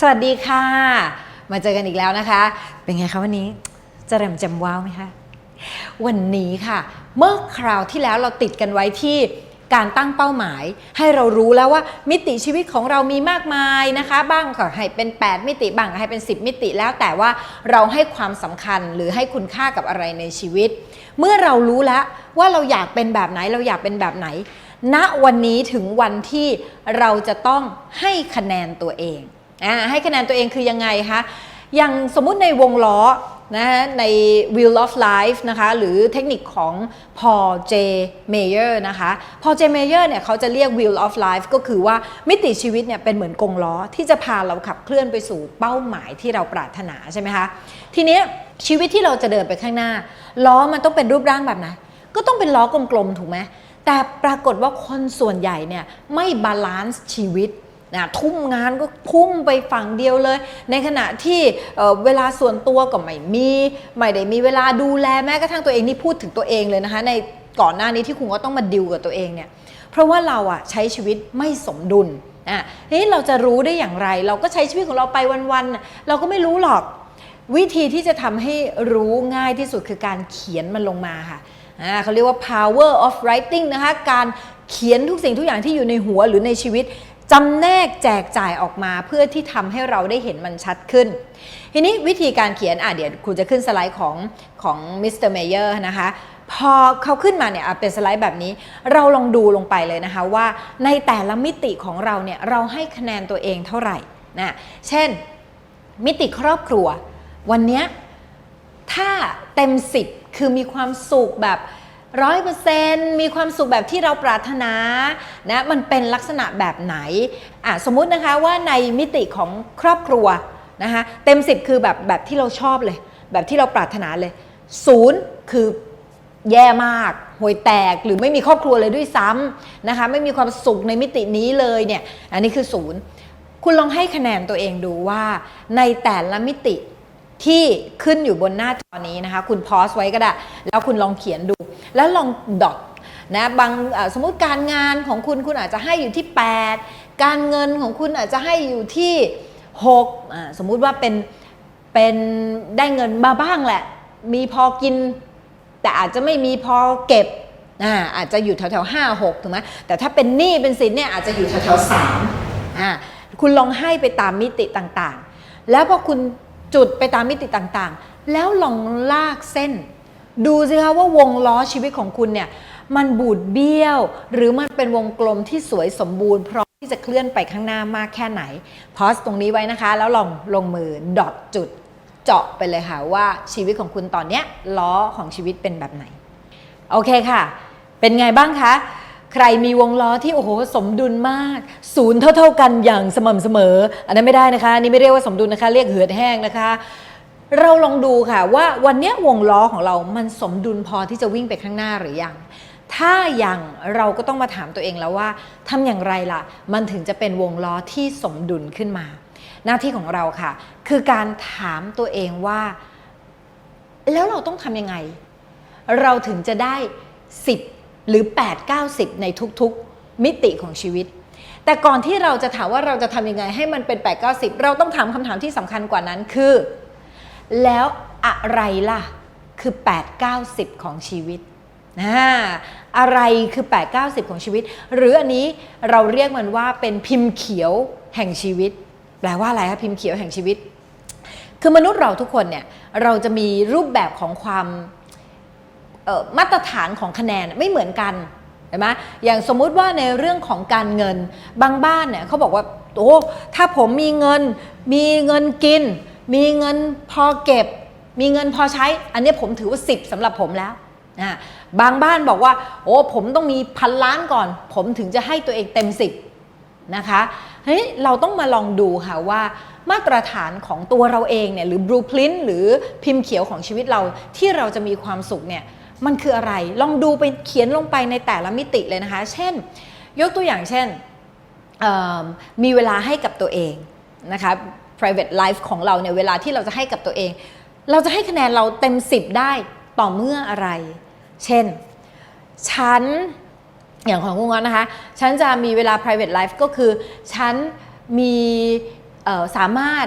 สวัสดีค่ะ มาเจอกันอีกแล้วนะคะ เป็นไงคะวันนี้จะแรมจำว้าวไหมคะวันนี้ค่ะ เมื่อคราวที่แล้วเราติดกันไว้ที่การตั้งเป้าหมาย ให้เรารู้แล้วว่ามิติชีวิตของเรามีมากมายนะคะ บ้างก็ให้เป็น 8 มิติบ้างก็ให้เป็น 10 มิติแล้วแต่ว่าเราให้ความสำคัญหรือให้คุณค่ากับอะไรในชีวิต เมื่อเรารู้แล้วว่าเราอยากเป็นแบบไหนเราอยากเป็นแบบไหนณวันนี้ถึงวันที่เราจะต้องให้คะแนนตัวเอง อ่าให้คะแนนตัวเองคือยังไงคะอย่างสมมุติในวงล้อนะฮะใน Wheel of Life นะคะหรือเทคนิคของ Paul J. Mayer นะคะ Paul J. Mayer เนี่ยเขาจะเรียก Wheel of Life ก็คือว่ามิติชีวิตเนี่ยเป็นเหมือนกงล้อที่จะพาเราขับเคลื่อนไปสู่เป้าหมายที่เราปรารถนาใช่ไหมคะ ทีเนี้ยชีวิตที่เราจะเดินไปข้างหน้า ล้อมันต้องเป็นรูปร่างแบบไหนก็ต้องเป็นล้อกลมๆถูกไหมแต่ปรากฏว่าคนส่วนใหญ่เนี่ยไม่บาลานซ์ชีวิต นะทุ่มงานก็พุ่งไปฝั่งเดียวเลย ในขณะที่เเวลาส่วนตัวก็ไม่มี ไม่ได้มีเวลาดูแลแม้กระทั่งตัวเองนี่พูดถึงตัวเองเลยนะคะในก่อนหน้านี้ที่คุณก็ต้องมาดิวกับตัวเองเนี่ยเพราะว่าเราอะใช้ชีวิตไม่สมดุลอะทีนี้เราจะรู้ได้อย่างไร เราก็ใช้ชีวิตของเราไปวันๆเราก็ไม่รู้หรอกวิธีที่จะทำให้รู้ง่ายที่สุดคือการเขียนมันลงมาค่ะเขาเรียกว่า power of writing นะคะ การเขียนทุกสิ่งทุกอย่างที่อยู่ในหัวหรือในชีวิต จำแนกแจกจ่ายออกมาเพื่อที่ทำให้เราได้เห็นมันชัดขึ้น ทีนี้วิธีการเขียนอะเดี๋ยวครูจะขึ้นสไลด์ของของมิสเตอร์เมเยอร์นะคะพอเขาขึ้นมาเนี่ยอะเป็นสไลด์แบบนี้ เราลองดูลงไปเลยนะคะว่าในแต่ละมิติของเราเนี่ยเราให้คะแนนตัวเองเท่าไหร่นะเช่น มิติครอบครัว วันเนี้ยถ้าเต็ม 10 คือมีความสุขแบบ ร้อยเปอร์เซนต์มีความสุขแบบที่เราปรารถนานะมันเป็นลักษณะแบบไหนอะสมมุตินะคะว่าในมิติของครอบครัวนะคะเต็ม 10 คือแบบแบบที่เราชอบเลย แบบที่เราปรารถนาเลยศูนย์คือแย่มากห่วยแตกหรือไม่มีครอบครัวเลยด้วยซ้ำนะคะไม่มีความสุขในมิตินี้เลยเนี่ยอันนี้คือศูนย์คุณลองให้คะแนนตัวเองดูว่าในแต่ละมิติ ที่ขึ้นอยู่บนหน้าจอนี้นะคะ คุณพอสไว้ก็ได้ แล้วคุณลองเขียนดู แล้วลองดอทนะบางสมมุติการงานของคุณคุณอาจจะให้อยู่ที่ 8 การเงินของคุณอาจจะให้อยู่ที่6สมมุติว่าเป็นเป็นได้เงินมาบ้างแหละ มีพอกิน แต่อาจจะไม่มีพอเก็บอ่าอาจจะอยู่แถวแถวห้าหกถูกไหมแต่ถ้าเป็นหนี้เป็นสินเนี่ยอาจจะอยู่แถวแถวสามอ่าคุณลองให้ไปตามมิติต่างๆ แล้วพอคุณ จุดไปตามมิติต่างๆ แล้วลองลากเส้น ดูสิคะว่าวงล้อชีวิตของคุณเนี่ยมันบูดเบี้ยว หรือมันเป็นวงกลมที่สวยสมบูรณ์พร้อมที่จะเคลื่อนไปข้างหน้ามากแค่ไหนพอสตรงนี้ไว้นะคะ แล้วลองลงมือดอทจุด เจาะไปเลยค่ะว่าชีวิตของคุณตอนเนี้ยล้อของชีวิตเป็นแบบไหน โอเคค่ะ เป็นไงบ้างคะ ใครมีวงล้อที่โอ้โหสมดุลมาก ศูนย์เท่า ๆกันอย่างสม่ำเสมอ อันนั้นไม่ได้นะคะนี่ไม่เรียกว่าสมดุลนะคะ เรียกเหือดแห้งนะคะ เราลองดูค่ะว่าวันนี้วงล้อของเรามันสมดุลพอที่จะวิ่งไปข้างหน้าหรือยัง ถ้ายังเราก็ต้องมาถามตัวเองแล้วว่าทำอย่างไรล่ะ มันถึงจะเป็นวงล้อที่สมดุลขึ้นมา หน้าที่ของเราค่ะ คือการถามตัวเองว่า แล้วเราต้องทำยังไง เราถึงจะได้ 10 หรือ 8 90 ในทุกๆ มิติของชีวิต แต่ก่อนที่เราจะถามว่าเราจะทำยังไงให้มันเป็น 8 90 เราต้องถามคำถามที่สำคัญกว่านั้นคือ แล้วอะไรล่ะ คือ 8 90 ของชีวิตนะอะไรคือ 8 90 ของชีวิต หรืออันนี้เราเรียกมันว่าเป็นพิมพ์เขียวแห่งชีวิต แปลว่าอะไรคะพิมพ์เขียวแห่งชีวิต คือมนุษย์เราทุกคนเนี่ยเราจะมีรูปแบบของความ มาตรฐานของคะแนนไม่เหมือนกันเห็นไหมอย่างสมมุติว่าในเรื่องของการเงินบางบ้านเนี่ยเขาบอกว่าโอ้ถ้าผมมีเงิน มีเงินกิน มีเงินพอเก็บ มีเงินพอใช้ อันนี้ผมถือว่า 10สำหรับผมแล้วนะบางบ้านบอกว่า โอ้ผมต้องมีพันล้านก่อน ผมถึงจะให้ตัวเองเต็ม 10นะคะเฮ้ยเราต้องมาลองดูค่ะว่ามาตรฐานของตัวเราเองเนี่ยหรือบลูพรินหรือพิมพ์เขียวของชีวิตเราที่เราจะมีความสุขเนี่ย มันคืออะไร ลองดูไปเขียนลงไปในแต่ละมิติเลยนะคะ เช่น ยกตัวอย่างเช่น มีเวลาให้กับตัวเองนะคะ private life ของเราเนี่ยเวลาที่เราจะให้กับตัวเอง เราจะให้คะแนนเราเต็ม 10 ได้ต่อเมื่ออะไร เช่น ฉัน อย่างของคุณง้อนนะคะ ฉันจะมีเวลา private life ก็คือ ฉันมีสามารถ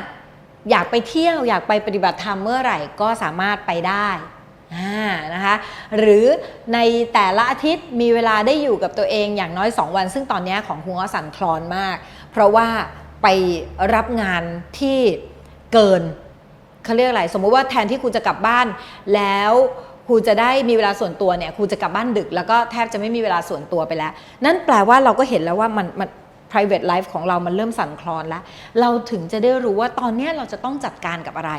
อยากไปเที่ยวอยากไปปฏิบัติธรรมเมื่อไหร่ก็สามารถไปได้ นะคะหรือในแต่ละอาทิตย์มีเวลาได้อยู่กับตัวเองอย่างน้อย 2 วัน ซึ่งตอนนี้ของคุณก็สั่นคลอนมาก เพราะว่าไปรับงานที่เกินเขาเรียกอะไร สมมุติว่าแทนที่ครูจะกลับบ้าน แล้วครูจะได้มีเวลาส่วนตัวเนี่ยครูจะกลับบ้านดึก แล้วก็แทบจะไม่มีเวลาส่วนตัวไปแล้ว นั่นแปลว่าเราก็เห็นแล้วว่ามันมัน private life ของเรามันเริ่มสั่นคลอนแล้ว เราถึงจะได้รู้ว่าตอนนี้เราจะต้องจัดการกับอะไร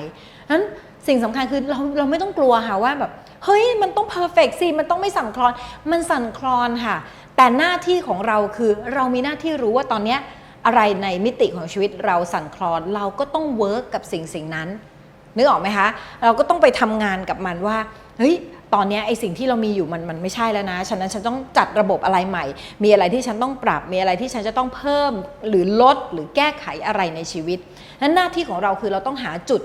นั้นสิ่งสำคัญคือเราเราไม่ต้องกลัวค่ะว่าแบบเฮ้ยมันต้อง perfect สิมันต้องไม่สั่นคลอน มันสั่นคลอนค่ะ แต่หน้าที่ของเราคือเรามีหน้าที่รู้ว่าตอนนี้อะไรในมิติของชีวิตเราสั่นคลอน เราก็ต้องเวิร์กกับสิ่งสิ่งนั้นนึกออกไหมคะ เราก็ต้องไปทำงานกับมันว่าเฮ้ย ตอนนี้ไอสิ่งที่เรามีอยู่มันมันไม่ใช่แล้วนะฉะนั้นฉันต้องจัดระบบอะไรใหม่ มีอะไรที่ฉันต้องปรับ มีอะไรที่ฉันจะต้องเพิ่มหรือลดหรือแก้ไขอะไรในชีวิตนั้นหน้าที่ของเราคือเราต้องหาจุด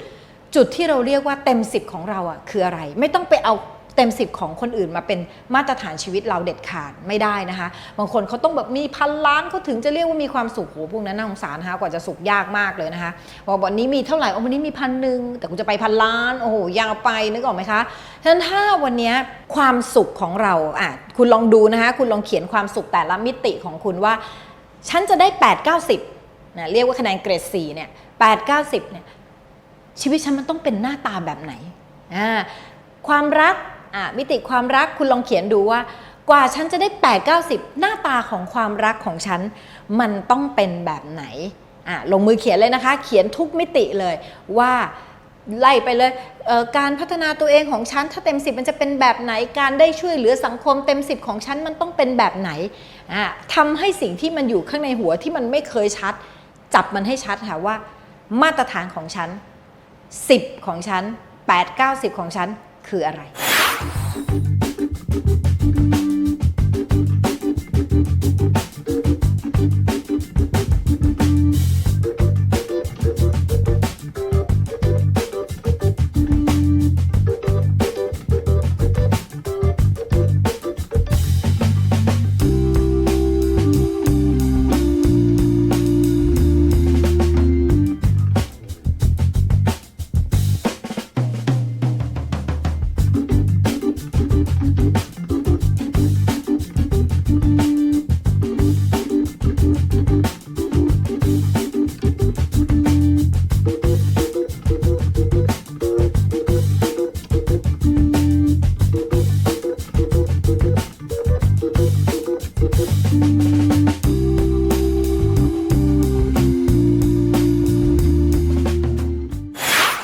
จุดที่เราเรียกว่าเต็มสิบของเราอะคืออะไร ไม่ต้องไปเอา เต็มสิบของคนอื่นมาเป็นมาตรฐานชีวิตเราเด็ดขาดไม่ได้นะคะ บางคนเขาต้องแบบมีพันล้านเขาถึงจะเรียกว่ามีความสุขโหพวกนั้นน่าสงสารนะคะกว่าจะสุขยากมากเลยนะคะบอกวันนี้มีเท่าไหร่โอ้วันนี้มีพันหนึ่งแต่กูจะไปพันล้านโอ้โหยาวไปนึกออกไหมคะฉะนั้นถ้าวันนี้ความสุขของเราอะคุณลองดูนะคะคุณลองเขียนความสุขแต่ละมิติของคุณว่า ฉันจะได้ 8 90นะเรียกว่าคะแนนเกรด4เนี่ย8 90เนี่ยชีวิตฉันมันต้องเป็นหน้าตาแบบไหนอ่าความรัก มิติความรักคุณลองเขียนดูว่า กว่าฉันจะได้ 8 90 หน้าตาของความรักของฉัน มันต้องเป็นแบบไหนอะลงมือเขียนเลยนะคะ เขียนทุกมิติเลยว่าไล่ไปเลยเการพัฒนาตัวเองของฉันถ้าเต็ม 10 มันจะเป็นแบบไหน การได้ช่วยเหลือสังคมเต็ม 10 ของฉันมันต้องเป็นแบบไหนอะทำให้สิ่งที่มันอยู่ข้างในหัวที่มันไม่เคยชัด จับมันให้ชัดค่ะว่า มาตรฐานของฉัน 10 ของฉัน 8 9 0 ของฉันคืออะไร thank you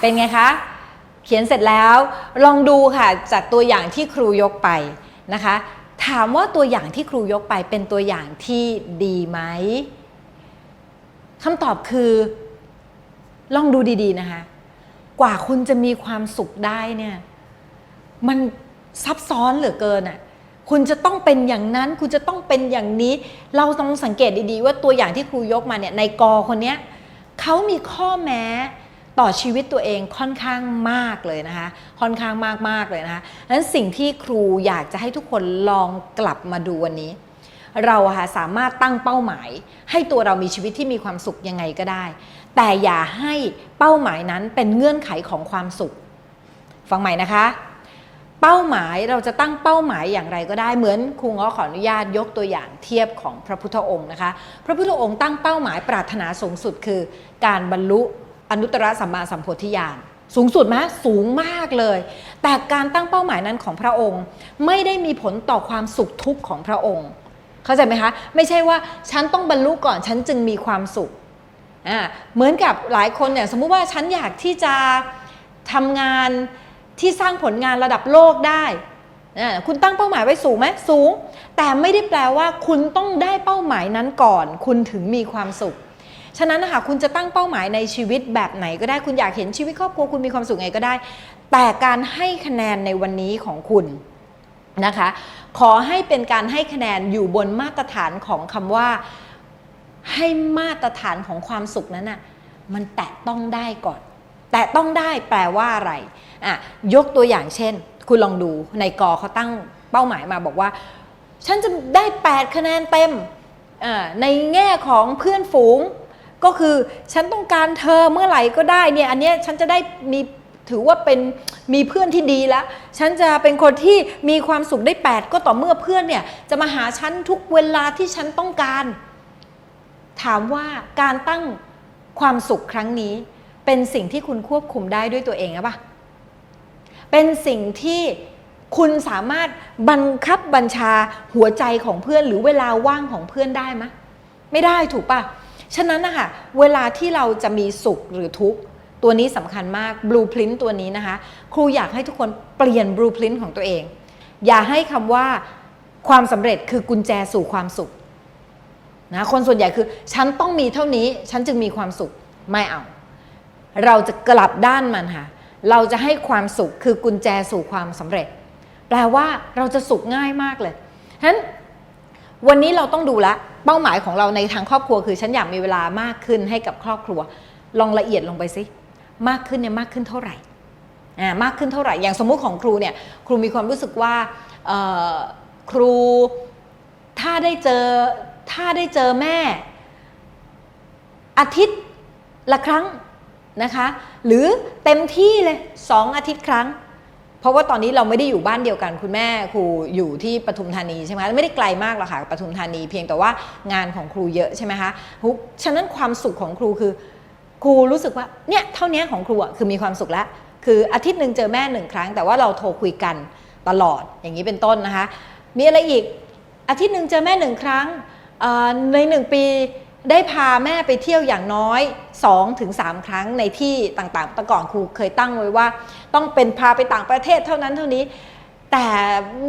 เป็นไงคะ เขียนเสร็จแล้วลองดูค่ะจากตัวอย่างที่ครูยกไปนะคะ ถามว่าตัวอย่างที่ครูยกไปเป็นตัวอย่างที่ดีไหมคำตอบคือลองดูดีๆนะคะ กว่าคุณจะมีความสุขได้เนี่ยมันซับซ้อนเหลือเกินอะคุณจะต้องเป็นอย่างนั้น คุณจะต้องเป็นอย่างนี้ เราต้องสังเกตดีๆ ว่าตัวอย่างที่ครูยกมาเนี่ยในกอคนเนี้ยเขามีข้อแม้ ต่อชีวิตตัวเองค่อนข้างมากเลยนะคะ ค่อนข้างมากๆเลยนะคะดังนั้นสิ่งที่ครูอยากจะให้ทุกคนลองกลับมาดูวันนี้ เราค่ะสามารถตั้งเป้าหมาย ให้ตัวเรามีชีวิตที่มีความสุขยังไงก็ได้ แต่อย่าให้เป้าหมายนั้นเป็นเงื่อนไขของความสุข ฟังใหม่นะคะเป้าหมายเราจะตั้งเป้าหมายอย่างไรก็ได้เหมือนครูง้อขออนุญาตยกตัวอย่างเทียบของพระพุทธองค์นะคะ พระพุทธองค์ตั้งเป้าหมายปรารถนาสูงสุดคือ การบรรลุ อนุตตรสัมมาสัมโพธิญาณสูงสุดไหมสูงมากเลย แต่การตั้งเป้าหมายนั้นของพระองค์ ไม่ได้มีผลต่อความสุขทุกข์ของพระองค์ เข้าใจไหมคะ ไม่ใช่ว่าฉันต้องบรรลุก่อนฉันจึงมีความสุขอ่าเหมือนกับหลายคนเนี่ยสมมุติว่าฉันอยากที่จะทำงานที่สร้างผลงานระดับโลกได้คุณตั้งเป้าหมายไว้สูงไหมสูง แต่ไม่ได้แปลว่าคุณต้องได้เป้าหมายนั้นก่อน คุณถึงมีความสุข ฉะนั้นนะคะคุณจะตั้งเป้าหมายในชีวิตแบบไหนก็ได้คุณอยากเห็นชีวิตครอบครัวคุณมีความสุขไงก็ได้ แต่การให้คะแนนในวันนี้ของคุณนะคะ ขอให้เป็นการให้คะแนนอยู่บนมาตรฐานของคำว่าให้มาตรฐานของความสุขนั้นน่ะมันแตะต้องได้ก่อน แตะต้องได้แปลว่าอะไรอะยกตัวอย่างเช่น คุณลองดูในกอเขาตั้งเป้าหมายมาบอกว่า ฉันจะได้ 8 คะแนนเต็มอ่าในแง่ของเพื่อนฝูง ก็คือฉันต้องการเธอเมื่อไหร่ก็ได้เนี่ยอันเนี้ยฉันจะได้มีถือว่าเป็นมีเพื่อนที่ดีแล้ว ฉันจะเป็นคนที่มีความสุขได้ 8 ก็ต่อเมื่อเพื่อนเนี่ยจะมาหาฉันทุกเวลาที่ฉันต้องการ ถามว่าการตั้งความสุขครั้งนี้ เป็นสิ่งที่คุณควบคุมได้ด้วยตัวเองหรือเปล่าเป็นสิ่งที่คุณสามารถบังคับบัญชาหัวใจของเพื่อนหรือเวลาว่างของเพื่อนได้ไหมไม่ได้ถูกปะ ฉะนั้นนะคะเวลาที่เราจะมีสุขหรือทุกข์ตัวนี้สำคัญมากบลูพรินต์ตัวนี้นะคะ ครูอยากให้ทุกคนเปลี่ยนบลูพรินต์ของตัวเอง อย่าให้คำว่าความสำเร็จคือกุญแจสู่ความสุขนะคนส่วนใหญ่คือ ฉันต้องมีเท่านี้ฉันจึงมีความสุขไม่เอา เราจะกลับด้านมันค่ะเราจะให้ความสุขคือกุญแจสู่ความสำเร็จ แปลว่าเราจะสุขง่ายมากเลยฉะนั้น วันนี้เราต้องดูละเป้าหมายของเราในทางครอบครัวคือฉันอยากมีเวลามากขึ้นให้กับครอบครัว ลองละเอียดลงไปสิมากขึ้นเนี่ยมากขึ้นเท่าไหร่อ่ามากขึ้นเท่าไหร่ อย่างสมมุติของครูเนี่ยครูมีความรู้สึกว่าครูถ้าได้เจอถ้าได้เจอแม่ อาทิตย์ละครั้งนะคะ หรือเต็มที่เลยสองอาทิตย์ครั้ง เพราะว่าตอนนี้เราไม่ได้อยู่บ้านเดียวกัน คุณแม่ครูอยู่ที่ปทุมธานีใช่ไหมไม่ได้ไกลมากหรอกค่ะปทุมธานีเพียงแต่ว่างานของครูเยอะใช่ไหมคะฉะนั้นความสุขของครูคือ ครูรู้สึกว่าเนี่ยเท่านี้ของครูอะคือมีความสุขแล้วคืออาทิตย์หนึ่งเจอแม่หนึ่งครั้ง แต่ว่าเราโทรคุยกันตลอดอย่างนี้เป็นต้นนะคะ มีอะไรอีกอาทิตย์หนึ่งเจอแม่หนึ่งครั้งในหนึ่งปี ได้พาแม่ไปเที่ยวอย่างน้อย 2-3ถึงครั้งในที่ต่างๆแต่ก่อนครูเคยตั้งไว้ว่า ต้องเป็นพาไปต่างประเทศเท่านั้นเท่านี้ แต่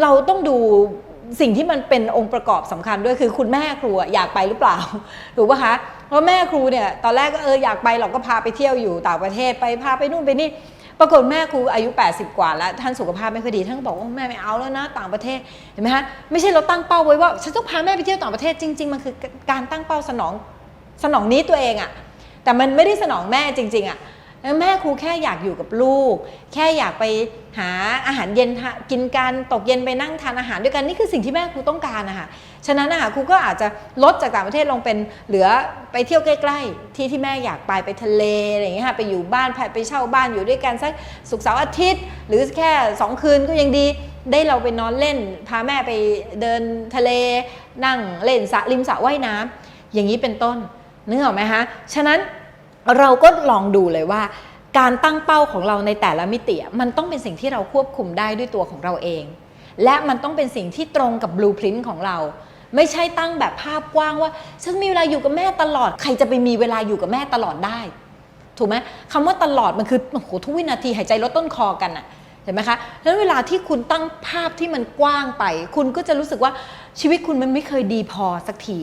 เราต้องดูสิ่งที่มันเป็นองค์ประกอบสำคัญด้วยคือคุณแม่ครูอะอยากไปหรือเปล่าถูกปะคะเพราะแม่ครูเนี่ยตอนแรกก็เอออยากไปเราก็พาไปเที่ยวอยู่ต่างประเทศไปพาไปนู่นไปนี่ ปรากฏแม่ครูอายุ 80 กว่าแล้ว ท่านสุขภาพไม่ค่อยดีท่านก็บอกว่าแม่ไม่เอาแล้วนะต่างประเทศเห็นไหมฮะไม่ใช่เราตั้งเป้าไว้ว่าฉันต้องพาแม่ไปเที่ยวต่างประเทศจริง ๆ มันคือการตั้งเป้าสนองสนองนี้ตัวเองอะแต่มันไม่ได้สนองแม่จริง ๆอะ แล้วแม่ครูแค่อยากอยู่กับลูก แค่อยากไปหาอาหารเย็นกินกันตกเย็นไปนั่งทานอาหารด้วยกันนี่คือสิ่งที่แม่ครูต้องการนะคะฉะนั้นนะคะครูก็อาจจะลดจากต่างประเทศลงเป็นเหลือไปเที่ยวใกล้ๆ ที่ที่แม่อยากไปไปทะเลอะไรอย่างเงี้ยค่ะไปอยู่บ้านไปเช่าบ้านอยู่ด้วยกันสักศุกร์เสาร์อาทิตย์ หรือแค่สองคืนก็ยังดีได้เราไปนอนเล่น พาแม่ไปเดินทะเล นั่งเล่นสระริมสระว่ายน้ำอย่างนี้เป็นต้นนึกออกไหมคะฉะนั้น เราก็ลองดูเลยว่าการตั้งเป้าของเราในแต่ละมิติมันต้องเป็นสิ่งที่เราควบคุมได้ด้วยตัวของเราเอง และมันต้องเป็นสิ่งที่ตรงกับบลูพรินต์ของเรา ไม่ใช่ตั้งแบบภาพกว้างว่าฉันมีเวลาอยู่กับแม่ตลอด ใครจะไปมีเวลาอยู่กับแม่ตลอดได้ ถูกไหมคำว่าตลอดมันคือโอ้โหทุกวินาทีหายใจลดต้นคอกันอะเห็นไหมคะแล้วเวลาที่คุณตั้งภาพที่มันกว้างไป คุณก็จะรู้สึกว่าชีวิตคุณมันไม่เคยดีพอสักที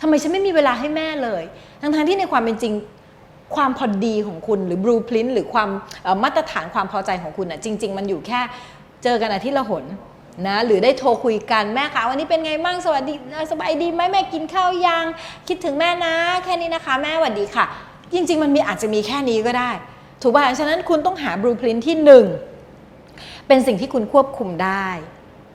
ทำไมฉันไม่มีเวลาให้แม่เลย ทั้งๆที่ในความเป็นจริง ความพอดีของคุณหรือบลูพรินต์หรือความมาตรฐานความพอใจของคุณอะจริง ๆ มันอยู่แค่เจอกันอาทิตย์ละหนนะหรือได้โทรคุยกันแม่คะวันนี้เป็นไงบ้างสวัสดีสบายดีไหมแม่กินข้าวยังคิดถึงแม่นะ แค่นี้นะคะ แม่สวัสดีค่ะ จริง ๆ มันมีอาจจะมีแค่นี้ก็ได้ ถูกป่ะฉะนั้นคุณต้องหาบลูพรินที่หนึ่งเป็นสิ่งที่คุณควบคุมได้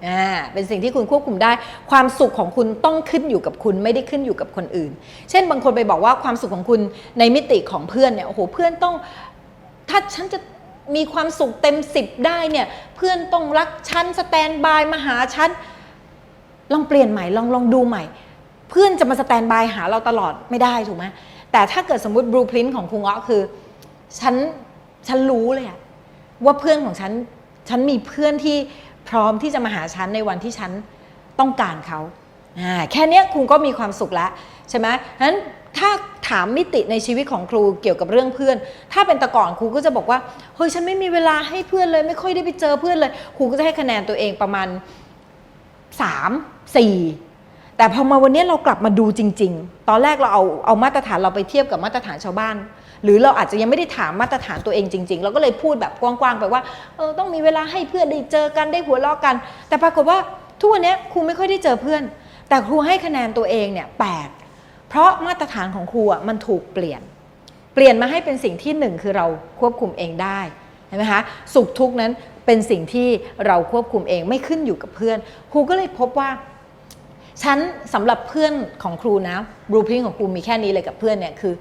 อ่าเป็นสิ่งที่คุณควบคุมได้ ความสุขของคุณต้องขึ้นอยู่กับคุณไม่ได้ขึ้นอยู่กับคนอื่น เช่นบางคนไปบอกว่าความสุขของคุณในมิติของเพื่อนเนี่ยโอ้โหเพื่อนต้อง ถ้าฉันจะมีความสุขเต็มสิบได้เนี่ย เพื่อนต้องรักฉันสแตนบายมาหาฉันลองเปลี่ยนใหม่ลองลองดูใหม่ เพื่อนจะมาสแตนบายหาเราตลอดไม่ได้ถูกไหมแต่ถ้าเกิดสมมติบลูพรินต์ของครูเงาะคือฉันฉันรู้เลยอะว่าเพื่อนของฉันฉันมีเพื่อนที่ พร้อมที่จะมาหาฉันในวันที่ฉันต้องการเขาแค่นี้คุณก็มีความสุขแล้วใช่ไหมฉะนั้นถ้าถามมิติในชีวิตของครูเกี่ยวกับเรื่องเพื่อน ถ้าเป็นต่ก่อนครูก็จะบอกว่าเฮ้ยฉันไม่มีเวลาให้เพื่อนเลย ไม่ค่อยได้ไปเจอเพื่อนเลย ครูก็จะให้คะแนนตัวเองประมาณสามสี่แต่พอมาวันนี้เรากลับมาดูจริง ๆ ตอนแรกเราเอาเอามาตรฐานเราไปเทียบกับมาตรฐานชาวบ้าน หรือเราอาจจะยังไม่ได้ถามมาตรฐานตัวเองจริง ๆ เราก็เลยพูดแบบกว้างๆไปว่าเออต้องมีเวลาให้เพื่อนได้เจอกันได้หัวเราะกัน แต่ปรากฏว่าทุกวันนี้ครูไม่ค่อยได้เจอเพื่อน แต่ครูให้คะแนนตัวเองเนี่ยแปดเพราะมาตรฐานของครูอะมันถูกเปลี่ยน เปลี่ยนมาให้เป็นสิ่งที่หนึ่งคือเราควบคุมเองได้เห็นไหมคะสุขทุกข์นั้นเป็นสิ่งที่เราควบคุมเองไม่ขึ้นอยู่กับเพื่อน ครูก็เลยพบว่าฉันสำหรับเพื่อนของครูนะบลูพิ n t ของครูมีแค่นี้เลยกับเพื่อนเนี่ยคือ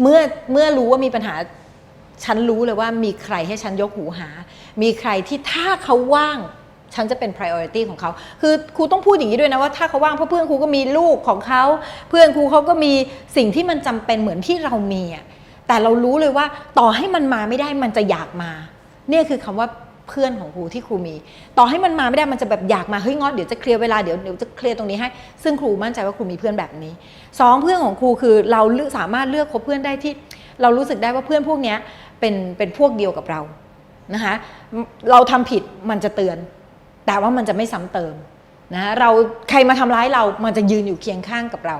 เมื่อเมื่อรู้ว่ามีปัญหาฉันรู้เลยว่ามีใครให้ฉันยกหูหา มีใครที่ถ้าเขาว่างฉันจะเป็น priority ของเขา คือครูต้องพูดอย่างนี้ด้วยนะว่าถ้าเขาว่างเพราะเพื่อนครูก็มีลูกของเขา เพื่อนครูเขาก็มีสิ่งที่มันจำเป็นเหมือนที่เรามีอะแต่เรารู้เลยว่าต่อให้มันมาไม่ได้มันจะอยากมา เนี่ยคือคำว่า เพื่อนของครูที่ครูมี ต่อให้มันมาไม่ได้มันจะแบบอยากมาเฮ้ยงอเดี๋ยวจะเคลียร์เวลาเดี๋ยวเดี๋ยวจะเคลียร์ตรงนี้ให้ ซึ่งครูมั่นใจว่าครูมีเพื่อนแบบนี้สองเพื่อนของครูคือเราสามารถเลือกคบเพื่อนได้ที่ เรารู้สึกได้ว่าเพื่อนพวกนี้เป็นเป็นพวกเดียวกับเรานะคะเราทำผิดมันจะเตือน แต่ว่ามันจะไม่ซ้ำเติมนะเราใครมาทำร้ายเรามันจะยืนอยู่เคียงข้างกับเรา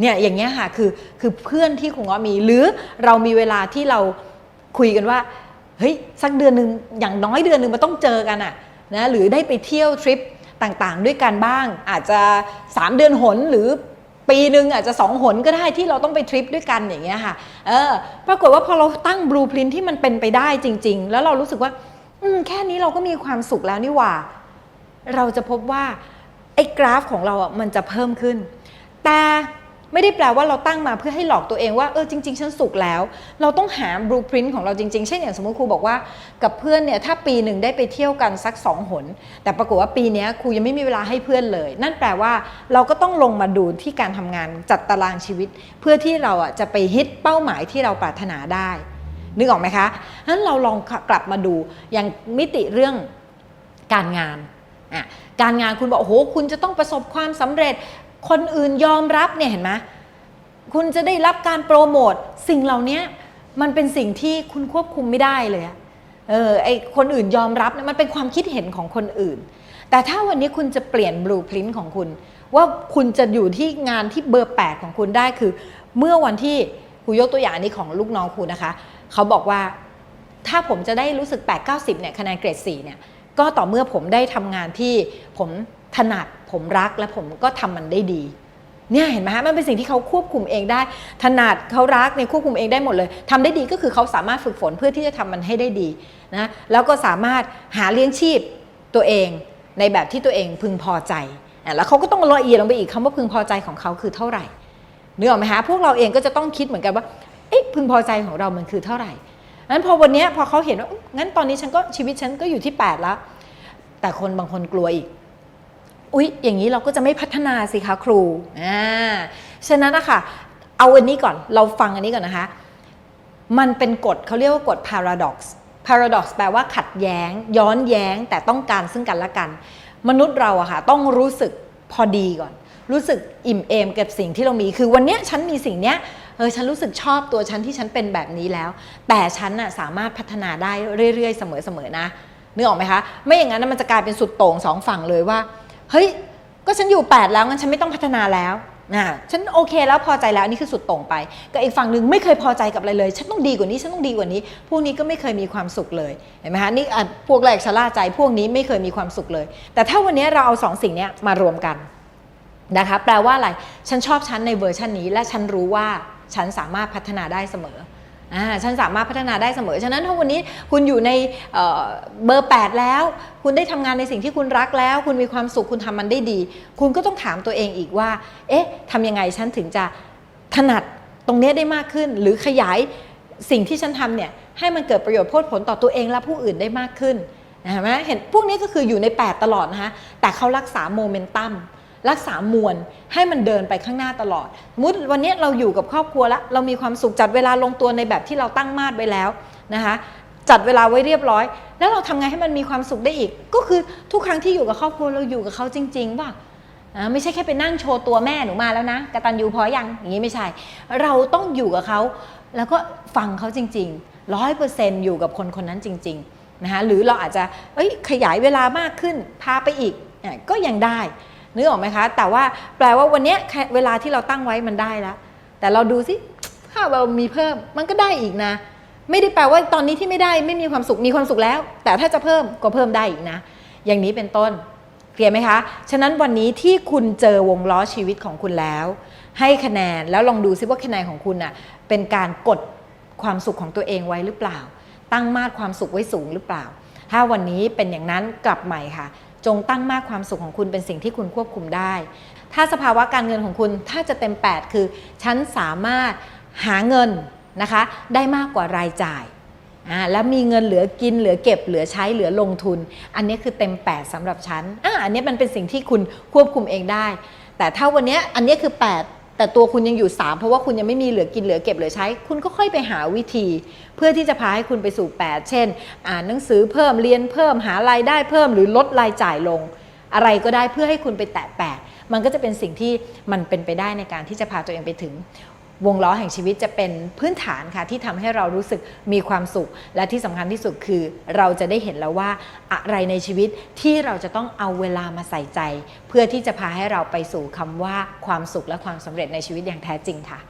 เนี่ยอย่างเงี้ยค่ะคือคือเพื่อนที่ครูง้อมีหรือเรามีเวลาที่เราคุยกันว่า เฮ้ยสักเดือนหนึ่งอย่างน้อยเดือนหนึ่งมันต้องเจอกันอะนะหรือได้ไปเที่ยวทริปต่างๆ ด้วยกันบ้าง อาจจะ 3 เดือนหนหรือปีหนึ่งอาจจะสองหนก็ได้ที่เราต้องไปทริปด้วยกันอย่างเงี้ยค่ะเออปรากฏว่าพอเราตั้งบลูพ r i n t ที่มันเป็นไปได้จริง ๆ แล้วเรารู้สึกว่าอืมแค่นี้เราก็มีความสุขแล้วนี่หว่า เราจะพบว่าไอ้กราฟของเราอะมันจะเพิ่มขึ้น แต่ ไม่ได้แปลว่าเราตั้งมาเพื่อให้หลอกตัวเองว่าเออจริง ๆ ฉันสุขแล้ว เราต้องหาบลูพ r i n t ของเราจริง ๆ เช่นอย่างสมมติครูบอกว่ากับเพื่อนเนี่ยถ้าปีหนึ่งได้ไปเที่ยวกันสักสองหน แต่ปรากฏว่าปีนี้ครูยังไม่มีเวลาให้เพื่อนเลย นั่นแปลว่าเราก็ต้องลงมาดูที่การทำงานจัดตารางชีวิต เพื่อที่เราอะจะไปฮิตเป้าหมายที่เราปรารถนาได้นึกออกไหมคะนั้นเราลองกลับมาดูอย่างมิติเรื่องการงานอะการงานคุณบอกโอ้โห คุณจะต้องประสบความสำเร็จ คนอื่นยอมรับเนี่ยเห็นไหมคุณจะได้รับการโปรโมทสิ่งเหล่านี้มันเป็นสิ่งที่คุณควบคุมไม่ได้เลยเออไอคนอื่นยอมรับเนี่ยมันเป็นความคิดเห็นของคนอื่น แต่ถ้าวันนี้คุณจะเปลี่ยนบลูพ r i n t ของคุณ ว่าคุณจะอยู่ที่งานที่เบอร์ 8 ของคุณได้คือ เมื่อวันที่ครูยกตัวอย่างนี้ของลูกน้องครูนะคะ เขาบอกว่าถ้าผมจะได้รู้สึก 8 90เนี่ยคะแนนเกรด4เนี่ยก็ต่อเมื่อผมได้ทำงานที่ผม ถนัดผมรักและผมก็ทำมันได้ดีเนี่ยเห็นไหมฮะมันเป็นสิ่งที่เขาควบคุมเองได้ ถนัดเขารักในยควบคุมเองได้หมดเลยทำได้ดีก็คือเขาสามารถฝึกฝนเพื่อที่จะทำมันให้ได้ดีนะแล้วก็สามารถหาเลี้ยงชีพตัวเองในแบบที่ตัวเองพึงพอใจแล้วเขาก็ต้องละเอียดลงไปอีกคำว่าพึงพอใจของเขาคือเท่าไหร่นึกออกไหมฮะพวกเราเองก็จะต้องคิดเหมือนกันว่าเอ๊ะพึงพอใจของเรามันคือเท่าไหร่นั้นพอวันนี้พอเขาเห็นว่างั้นตอนนี้ฉันก็ชีวิตฉันก็อยู่ที่ 8 แล้ว แต่คนบางคนกลัวอีก อุ๊ย อย่างนี้เราก็จะไม่พัฒนาสิคะครูอ่าฉะนั้นนะคะเอาอันนี้ก่อนเราฟังอันนี้ก่อนนะคะ มันเป็นกฎเขาเรียกว่ากฎ paradox paradox แปลว่าขัดแย้ง ย้อนแย้งแต่ต้องการซึ่งกันและกัน มนุษย์เราอะค่ะต้องรู้สึกพอดีก่อน รู้สึกอิ่มเอมกับสิ่งที่เรามีคือวันเนี้ยฉันมีสิ่งเนี้ยเออฉันรู้สึกชอบตัวฉันที่ฉันเป็นแบบนี้แล้ว แต่ฉันน่ะสามารถพัฒนาได้เรื่อยๆเสมอๆนะนึกออกไหมคะ ไม่อย่างนั้นนะมันจะกลายเป็นสุดโต่งสองฝั่งเลยว่า เฮ้ยก็ฉันอยู่8แล้วงั้นฉันไม่ต้องพัฒนาแล้วนะฉันโอเคแล้วพอใจแล้วอันนี่คือสุดต่งไปกับอีกฝั่งหนึ่งไม่เคยพอใจกับอะไรเลย ฉันต้องดีกว่านี้ฉันต้องดีกว่านี้ พวกนี้ก็ไม่เคยมีความสุขเลยเห็นไหมคะนี่พวกแรกชะล่าใจพวกนี้ไม่เคยมีความสุขเลย แต่ถ้าวันนี้เราเอาสองสิ่งนี้มารวมกันนะคะแปลว่าอะไรฉันชอบฉันในเวอร์ชันนี้ และฉันรู้ว่าฉันสามารถพัฒนาได้เสมอ อ่าฉันสามารถพัฒนาได้เสมอ ฉะนั้นถ้าวันนี้คุณอยู่ในเเบอร์ 8 แล้ว คุณได้ทำงานในสิ่งที่คุณรักแล้ว คุณมีความสุขคุณทำมันได้ดี คุณก็ต้องถามตัวเองอีกว่า เอ๊ะทำยังไงฉันถึงจะถนัดตรงนี้ได้มากขึ้น หรือขยายสิ่งที่ฉันทำเนี่ยให้มันเกิดประโยชน์โพดผลต่อตัวเองและผู้อื่นได้มากขึ้นนไหมเห็นพวกนี้ก็คืออยู่ใน 8 ตลอดนะคะแต่เขารักษาโมเมนตัม รักษามวลให้มันเดินไปข้างหน้าตลอดสมมติวันนี้เราอยู่กับครอบครัวแล้ว เรามีความสุขจัดเวลาลงตัวในแบบที่เราตั้งมาดไว้แล้วนะคะจัดเวลาไว้เรียบร้อย แล้วเราทำไงให้มันมีความสุขได้อีก ก็คือทุกครั้งที่อยู่กับครอบครัวเราอยู่กับเขาจริงๆป่ะอ่าไม่ใช่แค่ไปนั่งโชว์ตัวแม่หนูมาแล้วนะกระตันยูพอยังอย่างนี้ไม่ใช่ เราต้องอยู่กับเขา แล้วก็ฟังเขาจริงๆร้อยเปอร์เซ็นต์อยู่กับคนคนนั้นจริงๆนะคะหรือเราอาจจะเอ้ยขยายเวลามากขึ้นพาไปอีกอะก็ยังได้ นึกออกไหมคะ แต่ว่าแปลว่าวันนี้เวลาที่เราตั้งไว้มันได้แล้ว แต่เราดูสิถ้าเรามีเพิ่มมันก็ได้อีกนะ ไม่ได้แปลว่าตอนนี้ที่ไม่ได้ไม่มีความสุขมีความสุขแล้ว แต่ถ้าจะเพิ่มก็เพิ่มได้อีกนะ อย่างนี้เป็นต้นเคลียร์ไหมคะ ฉะนั้นวันนี้ที่คุณเจอวงล้อชีวิตของคุณแล้ว ให้คะแนนแล้วลองดูซิว่าคะแนนของคุณน่ะเป็นการกดความสุขของตัวเองไว้หรือเปล่า ตั้งมาตรความสุขไว้สูงหรือเปล่า ถ้าวันนี้เป็นอย่างนั้นกลับใหม่ค่ะ จงตั้งมากความสุขของคุณเป็นสิ่งที่คุณควบคุมได้ ถ้าสภาวะการเงินของคุณถ้าจะเต็ม 8 คือฉันสามารถหาเงินนะคะได้มากกว่ารายจ่ายอ่าแล้วมีเงินเหลือกินเหลือเก็บเหลือใช้เหลือลงทุน อันนี้คือเต็ม 8สำหรับฉันอ่าอันนี้มันเป็นสิ่งที่คุณควบคุมเองได้ แต่ถ้าวันนี้อันนี้คือ 8 แต่ตัวคุณยังอยู่ 3 เพราะว่าคุณยังไม่มีเหลือกินเหลือเก็บเหลือใช้ คุณก็ค่อยไปหาวิธี เพื่อที่จะพาให้คุณไปสู่ 8 เช่น อ่านหนังสือเพิ่มเรียนเพิ่มหารายได้เพิ่มหรือลดรายจ่ายลง อะไรก็ได้เพื่อให้คุณไปแตะ 8 มันก็จะเป็นสิ่งที่มันเป็นไปได้ในการที่จะพาตัวเองไปถึง วงล้อแห่งชีวิตจะเป็นพื้นฐานค่ะที่ทำให้เรารู้สึกมีความสุข และที่สำคัญที่สุดคือ เราจะได้เห็นแล้วว่าอะไรในชีวิตที่เราจะต้องเอาเวลามาใส่ใจ เพื่อที่จะพาให้เราไปสู่คำว่าความสุขและความสำเร็จในชีวิตอย่างแท้จริงค่ะ